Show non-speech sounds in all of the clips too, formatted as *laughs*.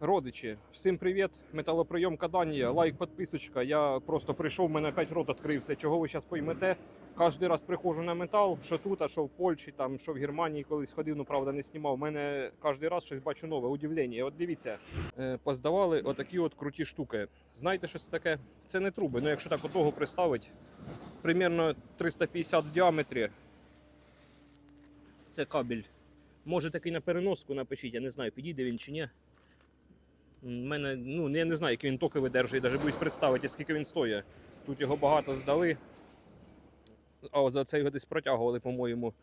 Родичі, всім привіт! Металоприйомка Данія, лайк, підписочка. Я просто прийшов, в мене опять рот відкрився. Чого ви зараз поймете? Кожен раз приходжу на метал, що тут, а що в Польщі, там, що в Германії колись ходив, ну правда не знімав. У мене кожен раз щось бачу нове, удивлення. От дивіться, е, поздавали отакі от круті штуки. Знаєте, що це таке? Це не труби. Ну якщо так одного приставити, примерно 350 в діаметрі. Це кабель. Може такий на переноску напишіть, я не знаю, підійде він чи ні. У мене, ну, я не знаю, які він токи видержує, навіть боюсь представити, скільки він стоїть. Тут його багато здали. А за це його десь протягували, по-моєму.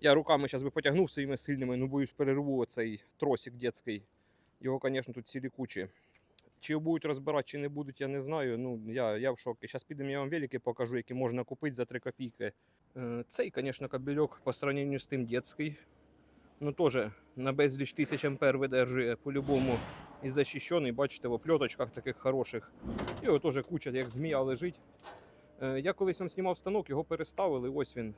Я руками зараз би потягнув своїми сильними, ну боюсь, перерву оцей тросик дитячий. Його, звісно, тут цілі кучі. Чи його будуть розбирати, чи не будуть, я не знаю. Ну, я, я в шокі. Зараз підемо, я вам велики покажу, які можна купити за 3 копійки. Е, Цей, звісно, кабельок по сравненню з тим дитячий. Ну, теж на безліч тисяч ампер видержує по-любому і захищений, бачите, в опльоточках таких хороших. І от теж куча, як змія лежить. Е, Я колись вам знімав станок, його переставили, ось він.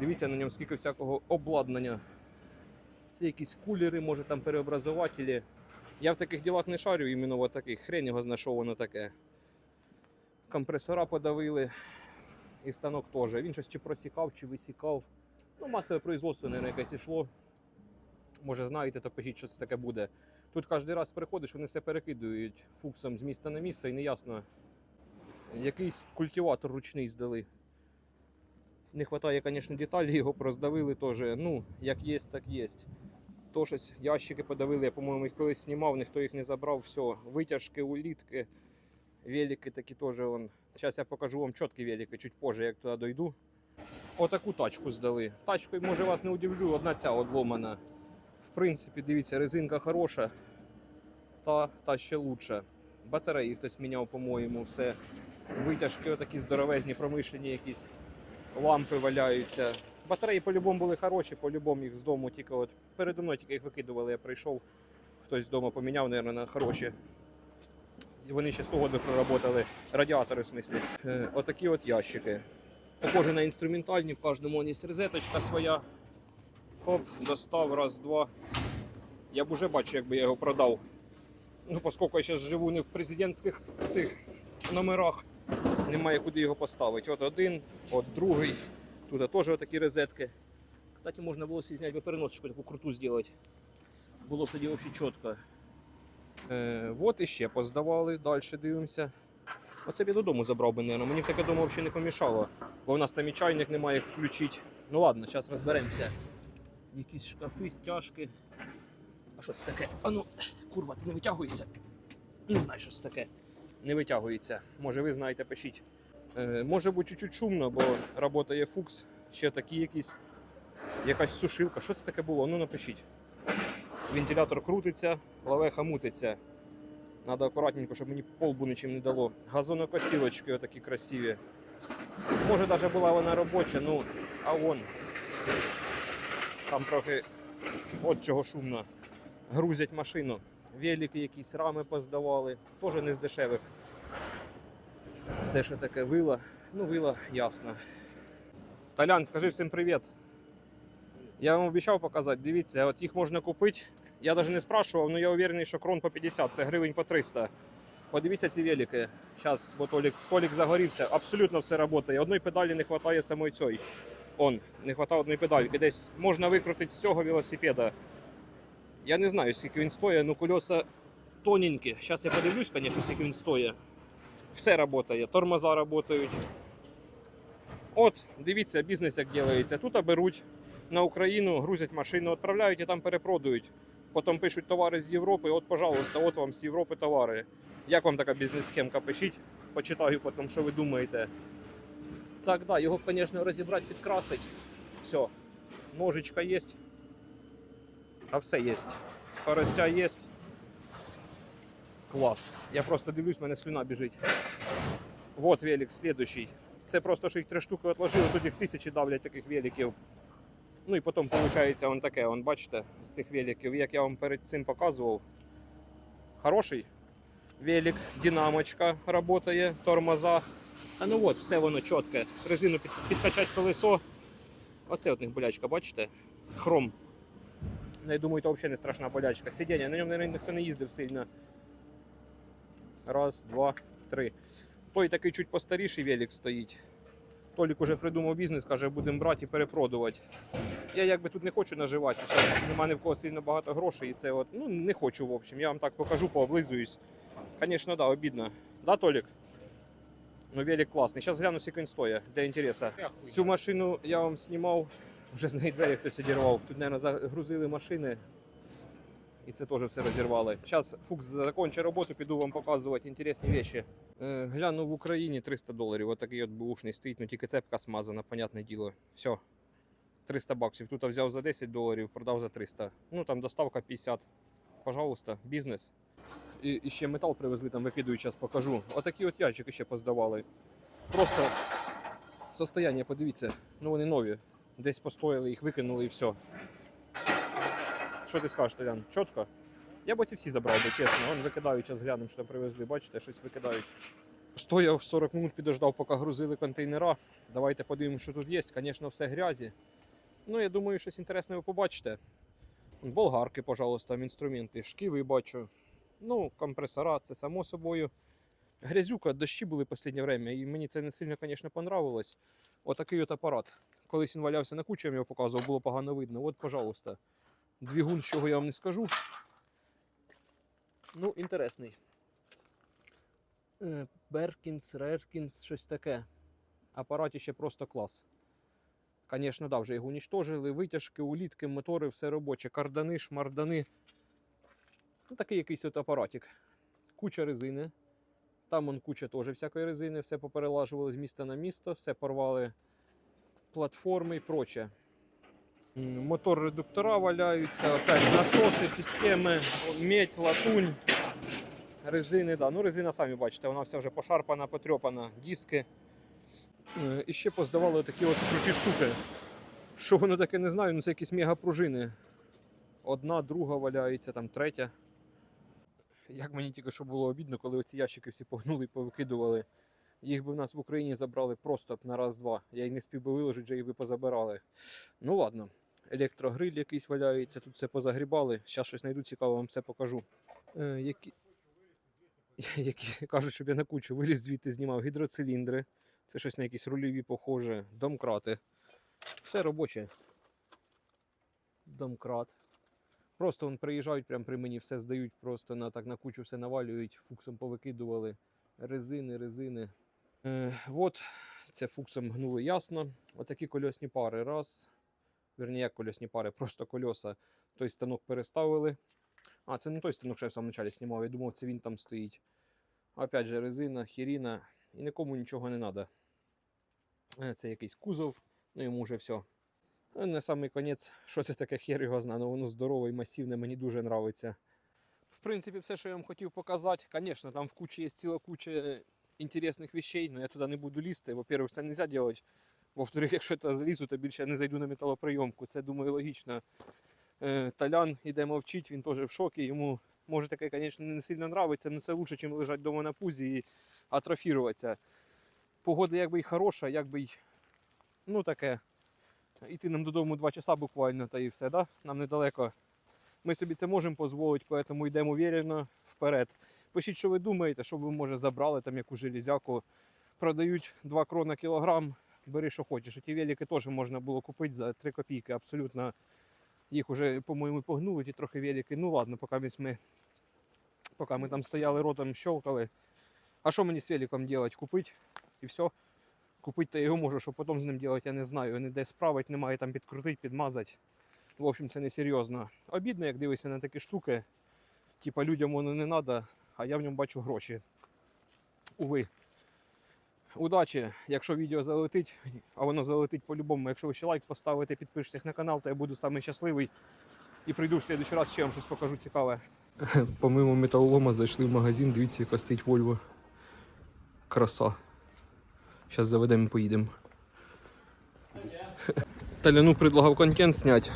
Дивіться на ньому, скільки всякого обладнання. Це якісь кулери, може там переобразователі. Я в таких ділах не шарю, іменно от таких. Хрень його знайшов воно таке. Компресора подавили. І станок теж. Він щось чи просікав, чи висікав. Ну, масове производство, мабуть, якесь ішло. Може, знаєте, то пишіть, що це таке буде. Тут кожен раз приходиш, вони все перекидують фуксом з міста на місто і неясно. Якийсь культиватор ручний здали. Не вистачає, звісно, деталі, його роздавили теж. Ну, як є, так є. То щось ящики подавили, я, по-моєму, їх колись знімав, ніхто їх не забрав, все. Витяжки, улітки, велики такі теж. Зараз я покажу вам чіткі велики, чуть позже, як туди дойду. Отаку тачку здали. Тачкою, може, вас не удивлю, одна ця одломана. Принципі, дивіться, резинка хороша, та, та ще лучше. Батареї хтось міняв, по-моєму, все. Витяжки отакі здоровезні, промишлені якісь лампи валяються. Батареї по-любому були хороші, по-любому їх з дому тільки от передо мною тільки їх викидували, я прийшов, хтось з дому поміняв, мабуть, на хороші. Вони ще 100 років проработали, радіатори в смислі. Е, отакі от ящики. Похоже на інструментальні, в кожному є розеточка своя. Хоп, достав, раз, два. Я б уже бачу, якби я його продав. Ну, оскільки я зараз живу не в президентських цих номерах, немає куди його поставити. От один, от другий. Тут теж такі розетки. Кстати, можна було зняти переносочку таку круту зробити. Було б тоді взагалі чітко. Е, от іще поздавали, далі дивимося. Оце б я додому забрав би, мабуть. Мені таке дома взагалі не помішало, бо в нас там і чайник немає включити. Ну ладно, зараз розберемося. Якісь шкафи, стяжки. А що це таке? А ну, курва, ти не витягуєшся. Не знаю, що це таке. Не витягується. Може, ви знаєте, пишіть. Е, може бути чуть-чуть шумно, бо працює фукс. Ще такі якісь. Якась сушилка. Що це таке було? Ну напишіть. Вентилятор крутиться, лавеха мутиться. Надо акуратненько, щоб мені полбу нічим не дало. Газонокосілочки отакі красиві. Може навіть була вона робоча, ну, а вон. Там трохи от чого шумно. Грузять машину. Велики якісь рами поздавали. Теж не з дешевих. Це що таке вила? Ну, вила ясно. Талян, скажи всім привіт. Я вам обіцяв показати, дивіться, от їх можна купити. Я навіть не спрашував, але я уверений, що крон по 50, це гривень по 300. Подивіться ці велики. Зараз, бо Толік, Толік загорівся. Абсолютно все працює. Одної педалі не вистачає самої цієї. Он, не вистачає одної педальки. Десь можна викрутити з цього велосипеда. Я не знаю, скільки він стоїть, ну кольоса тоненькі. Зараз я подивлюсь, звісно, скільки він стоїть. Все працює, тормоза працюють. От, дивіться, бізнес як ділається. Тут беруть на Україну, грузять машину, відправляють і там перепродають. Потім пишуть товари з Європи. От, пожалуйста, от вам з Європи товари. Як вам така бізнес-схемка? Пишіть, почитаю потім, що ви думаєте. Так, да, його, звісно, розібрати, підкрасить. Все. Ножичка є. А все є. Скоростя є. Клас. Я просто дивлюсь, в мене слюна біжить. Вот велик, следующий. Це просто що їх три штуки відложили, тут їх тисячі давлять таких великів. Ну і потім виходить он таке, он, бачите, з тих великів, як я вам перед цим показував. Хороший велик, динамочка працює, тормоза. А ну от, все воно чітке. Резину під, підкачать колесо. Оце от них болячка, бачите? Хром. Ну, я думаю, це взагалі не страшна болячка. Сидіння, на ньому, мабуть, ніхто не їздив сильно. Раз, два, три. Той такий чуть постаріший велик стоїть. Толік уже придумав бізнес, каже, будемо брати і перепродувати. Я якби тут не хочу наживатися. Зараз немає ні в кого сильно багато грошей, і це от, ну не хочу, в общем. Я вам так покажу, пооблизуюсь. Звісно, да, обідно. Да, Толік? Ну, велик класний. Зараз гляну, він стоїть, для інтересу. Цю машину я вам знімав, вже з неї двері хтось одірвав. Тут, мабуть, загрузили машини. І це теж все розірвали. Зараз Фукс закончить роботу, піду вам показувати інтересні речі. Е, гляну в Україні 300 доларів. Ось такий от бушний стоїть, ну тільки цепка смазана, понятне діло. Все. 300 баксів. Тут взяв за 10 доларів, продав за 300. Ну там доставка 50. Пожалуйста, бізнес. І, і ще метал привезли, там викидую, зараз покажу. Отакі от ящики ще поздавали. Просто состояння, подивіться, ну вони нові. Десь постояли, їх викинули і все. Що ти скажеш, Толян? Чітко? Я б оці всі забрав би, чесно. Вон викидають, зараз глянемо, що там привезли. Бачите, щось викидають. Стояв 40 минут, підождав, поки грузили контейнера. Давайте подивимося, що тут є. Звісно, все грязі. Ну, я думаю, щось інтересне ви побачите. Болгарки, пожалуйста, інструменти, шківи бачу. Ну, компресора, це само собою. Грязюка, дощі були останнє время, і мені це не сильно, звісно, понравилось. Отакий от апарат. Колись він валявся на кучі, я його показував, було погано видно. От, пожалуйста. Двигун, чого я вам не скажу. Ну, інтересний. Е, Беркінс, Реркінс, щось таке. Апарат ще просто клас. Звісно, да, вже його унічтожили. Витяжки, улітки, мотори, все робоче. Кардани, шмардани. Ну, такий якийсь от апаратик. Куча резини. Там он куча теж всякої резини, все поперелажували з міста на місто, все порвали платформи і проче. Мотор редуктора валяються, опять насоси, системи, медь, латунь, резини. Да. Ну, резина, самі бачите, вона вся вже пошарпана, потрьопана, диски. Е, І ще поздавали такі от круті штуки. Що воно таке не знаю, ну це якісь мегапружини. Одна, друга валяється, там третя. Як мені тільки що було обідно, коли оці ящики всі погнули і повикидували. Їх би в нас в Україні забрали просто б на раз-два. Я їх не спів би виложити, вже їх би позабирали. Ну ладно, електрогриль якийсь валяється, тут все позагрібали. Зараз щось знайду цікаво, вам все покажу. Е, які... *laughs* які кажуть, щоб я на кучу виліз звідти знімав гідроциліндри. Це щось на якісь рульові похоже, домкрати. Все робоче. Домкрат. Просто вон приїжджають прямо при мені, все здають, просто на, так на кучу все навалюють, фуксом повикидували. Резини, резини. Е, от, це фуксом гнули ясно. Отакі кольосні пари. Раз. Верні, як кольосні пари, просто кольоса. Той станок переставили. А, це не той станок, що я в самому началі знімав. Я думав, це він там стоїть. Опять же, резина, хіріна. І нікому нічого не треба. Це якийсь кузов, ну йому вже все. Ну, на самий конець, що це таке хер його знає, ну воно здорове і масивне, мені дуже подобається. В принципі, все, що я вам хотів показати, звісно, там в кучі є ціла куча інтересних вещей, але я туди не буду лізти. Во-первых, це не можна робити. Во-вторых, якщо я залізу, то більше я не зайду на металоприйомку. Це, думаю, логічно. Е, Талян іде мовчить, він теж в шокі. Йому може таке, звісно, не сильно подобається, але це краще, ніж лежати вдома на пузі і атрофіруватися. Погода якби й хороша, якби й ну таке. Іти нам додому 2 часа буквально, та і все, да? нам недалеко. Ми собі це можемо дозволити, тому йдемо уверено вперед. Пишіть, що ви думаєте, що ви може забрали там яку железяку. Продають 2 крона кілограм, бери, що хочеш. Ті велики теж можна було купити за 3 копійки. Абсолютно їх вже, по-моєму, погнули ті трохи велики. Ну ладно, поки ми, поки ми там стояли ротом, щелкали. А що мені з великом робити? Купити і все. Купити то його можу, що потім з ним робити, я не знаю. Не де справити, немає там підкрутити, підмазати. В общем, це не серйозно. Обідно, як дивишся на такі штуки. Типа людям воно не треба, а я в ньому бачу гроші. Уви. Удачі, якщо відео залетить, а воно залетить по-любому. Якщо ви ще лайк поставите, підпишетесь на канал, то я буду самий щасливий. І прийду в следующий раз ще вам щось покажу цікаве. Помимо металолома зайшли в магазин, дивіться, яка стоїть Вольво. Краса. Зараз заведемо і поїдемо. Таляну предлагав контент зняти.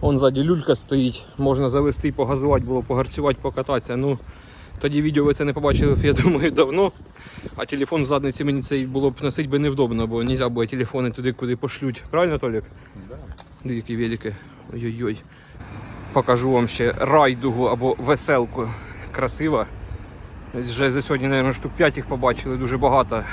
Вон ззаді люлька стоїть, можна завести, погазувати, було погарцювати, покататися. Ну, тоді відео ви це не побачили, я думаю, давно. А телефон в задниці мені цей було б носити би невдобно, бо не можна було телефони туди, куди пошлють. Правильно, Толік? Да. Дикі великі. Ой-ой-ой. Покажу вам ще райдугу або веселку. Красива. Вже за сьогодні, мабуть, штук 5 їх побачили, дуже багато.